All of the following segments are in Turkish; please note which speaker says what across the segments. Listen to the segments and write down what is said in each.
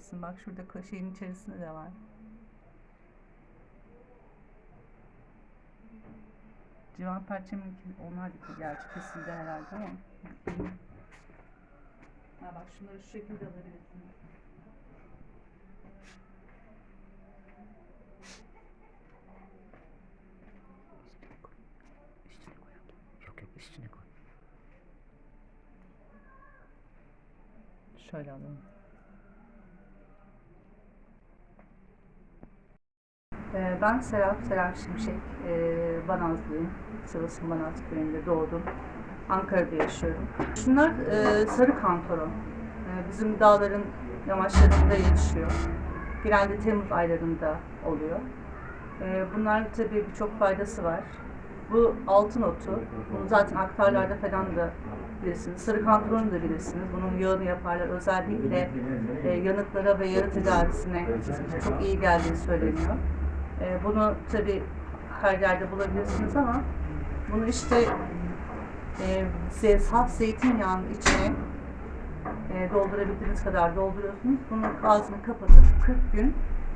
Speaker 1: kullanabilirsin. Bak şurada şeyin içerisinde de var. Civan perçemin onlar gerçi kesildi herhalde ama. Ha bak şunları şu şekilde alabilirsin. Şöyle alalım. Ee, Ben Serap, Serap Şimşek. Ee, Banazlıyım. Sivas'ın Banaz köyünde doğdum. Ankara'da yaşıyorum. Şunlar e, sarı kantaron. Ee, bizim dağların yamaçlarında yetişiyor. Genelde Temmuz aylarında oluyor. Ee, bunlar tabii birçok faydası var. Bu altın otu. Bunu zaten aktarlarda falan da bilirsiniz. Sarı kantaronu da bilirsiniz. Bunun yağını yaparlar. Özellikle yanıklara ve yara tedavisine çok iyi geldiği söyleniyor. E, bunu tabii her yerde bulabilirsiniz ama bunu işte e, saf zeytinyağının içine e, doldurabildiğiniz kadar dolduruyorsunuz. Bunun ağzını kapatıp 40 gün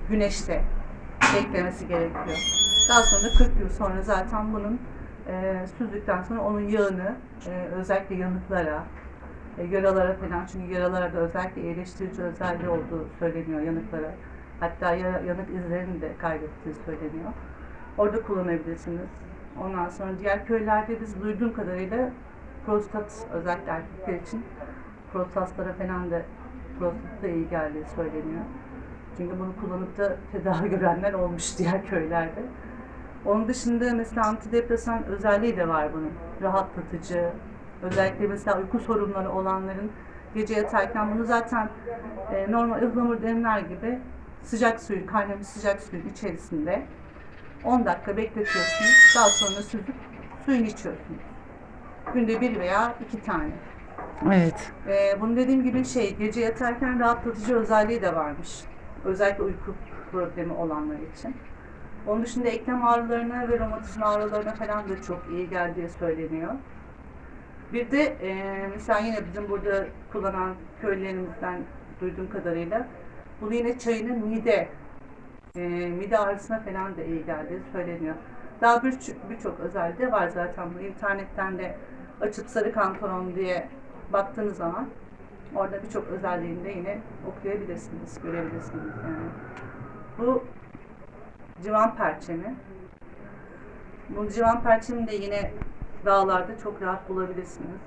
Speaker 1: güneşte beklemesi gerekiyor. Daha sonra 40 gün sonra zaten bunun e, süzdükten sonra onun yağını e, özellikle yanıklara, e, yaralara falan çünkü yaralarda özellikle iyileştirici özelliği olduğu söyleniyor yanıklara. Hatta ya- yanık izlerini de kaybettiği söyleniyor. Orada kullanabilirsiniz. Ondan sonra diğer köylerde biz duyduğum kadarıyla prostat özellikle erkekler için prostatlara falan da prostata iyi geldiği söyleniyor. Çünkü bunu kullanıp da tedavi görenler olmuş diğer köylerde. Onun dışında mesela antidepresan özelliği de var bunun. Rahatlatıcı. Özellikle mesela uyku sorunları olanların gece yatarken bunu zaten e, normal ıhlamur demler gibi sıcak suyun, kaynamış sıcak suyun içerisinde 10 dakika bekletiyorsunuz. Daha sonra süzüp suyunu içiyorsunuz. Günde bir veya iki tane.
Speaker 2: Evet.
Speaker 1: Ee, bunu dediğim gibi şey gece yatarken rahatlatıcı özelliği de varmış. Özellikle uyku problemi olanlar için. Onun dışında eklem ağrılarına ve romatizma ağrılarına falan da çok iyi geldiği söyleniyor. Bir de e, mesela yine bizim burada kullanan köylerimizden duyduğum kadarıyla bunu yine çayının mide e, mide ağrısına falan da iyi geldiği söyleniyor. Daha birçok birçok özelliği de var zaten. Bu internetten de açıp sarı kantaron diye baktığınız zaman orada birçok özelliğini de yine okuyabilirsiniz, görebilirsiniz yani. Bu civan perçemi. Bu civan perçemi de yine dağlarda çok rahat bulabilirsiniz.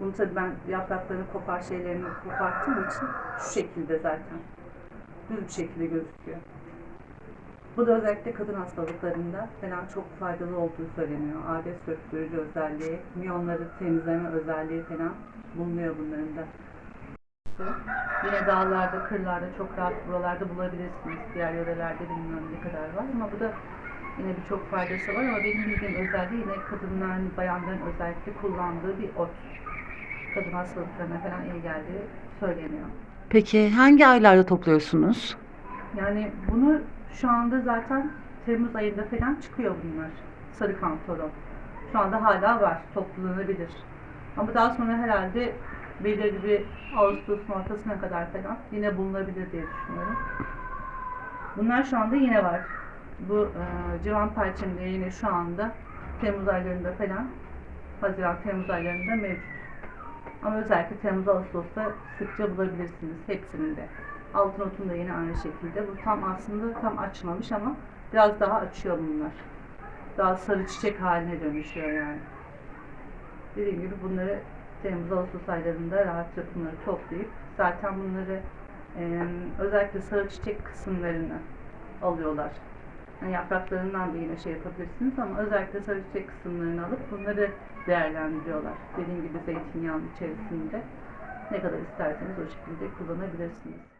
Speaker 1: Bunu tabii ben yapraklarını kopar şeylerini koparttığım için şu şekilde zaten. Düz bir şekilde gözüküyor. Bu da özellikle kadın hastalıklarında falan çok faydalı olduğu söyleniyor. Adet söktürücü özelliği, miyonları temizleme özelliği falan bulunuyor bunların da. Yine dağlarda, kırlarda çok rahat buralarda bulabilirsiniz. Diğer yörelerde bilmiyorum ne kadar var ama bu da yine birçok faydası var ama benim bildiğim özelliği yine kadınların, bayanların özellikle kullandığı bir ot. Kadın hastalıklarına falan iyi geldiği söyleniyor.
Speaker 2: Peki hangi aylarda topluyorsunuz?
Speaker 1: Yani bunu şu anda zaten Temmuz ayında falan çıkıyor bunlar. Sarı kantaron. Şu anda hala var. Toplanabilir. Ama daha sonra herhalde belirli bir Ağustos'un ortasına kadar falan yine bulunabilir diye düşünüyorum. Bunlar şu anda yine var. Bu e, civan perçemde yine şu anda Temmuz aylarında falan Haziran Temmuz aylarında mevcut. Ama özellikle Temmuz Ağustos'ta sıkça bulabilirsiniz hepsinin de. Altın otun da yine aynı şekilde. Bu tam aslında tam açmamış ama biraz daha açıyor bunlar. Daha sarı çiçek haline dönüşüyor yani. Dediğim gibi bunları Temmuz Ağustos aylarında rahatça bunları toplayıp zaten bunları e, özellikle sarı çiçek kısımlarını alıyorlar. Yapraklarından da yine şey yapabilirsiniz ama özellikle sarı kısımlarını alıp bunları değerlendiriyorlar. Dediğim gibi zeytinyağının içerisinde ne kadar isterseniz o şekilde kullanabilirsiniz.